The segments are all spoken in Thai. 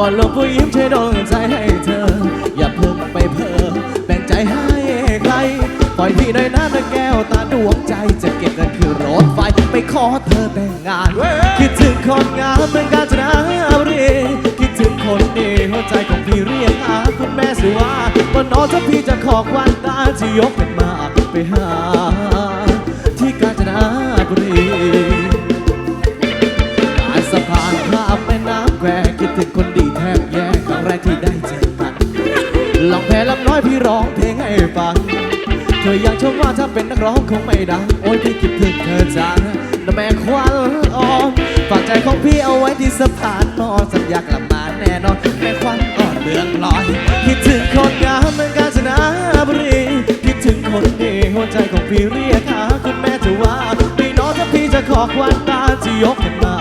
วอนหลวงผู้ยิ้มช่วยดลใจให้เธอ อย่าเพิ่งไปเพ้อแบ่งใจให้ใครปล่อยพี่หน่อยนะนะแก้วตาดวงใจจะเก็บเงินคือรถไฟไปขอเธอแต่งงาน คิดถึงคนงามเมืองกาญจนบุรีคิดถึงคนดีหัวใจของพี่เรียกหาคุณแม่สิว่าบนนอนถ้าพี่จะขอควันตาจะยกเป็นมาไปหา องแพ้ลำน้อยพี่ร้องเพลงให้ฟัง เธอยังชมว่าถ้าเป็นนักร้องคงไม่ดัง โอ้ยพี่คิดถึงเธอจังนะแม่ควันอ่อนฝากใจของพี่เอาไว้ที่สะพานมอสัญญากลับมาแน่นอนแม่ควันอ่อนเมืองลอยคิดถึงคนงามเมืองกาญจนบุรีคิดถึงคนดีหัวใจของพี่เรียกหาคุณแม่จะว่าไม่น้องถ้าพี่จะขอควันตาจะยกขึ้นมา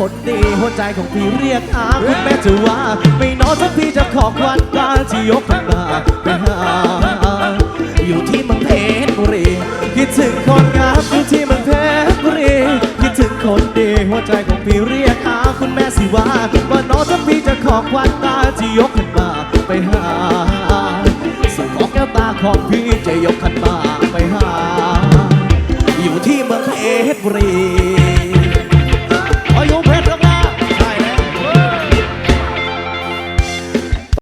คนดีหัวใจของพี่เรียกหาคุณแม่จะว่า ไม่น้อยถ้าพี่จะขอควันตาที่ยกขึ้นมาไปหาอยู่ที่เมืองเพชรบุรีคิดถึงคนงามอยู่ที่เมืองเพชรบุรีคิดถึงคนดีหัวใจของพี่เรียกหาคุณแม่สิว่าว่าน้องถ้าพี่จะขอควันตาที่ยกขึ้นมาไปหาสุดของแก้วตาของพี่จะยกขึ้นมาไปหาอยู่ที่เมืองเพชรบุรี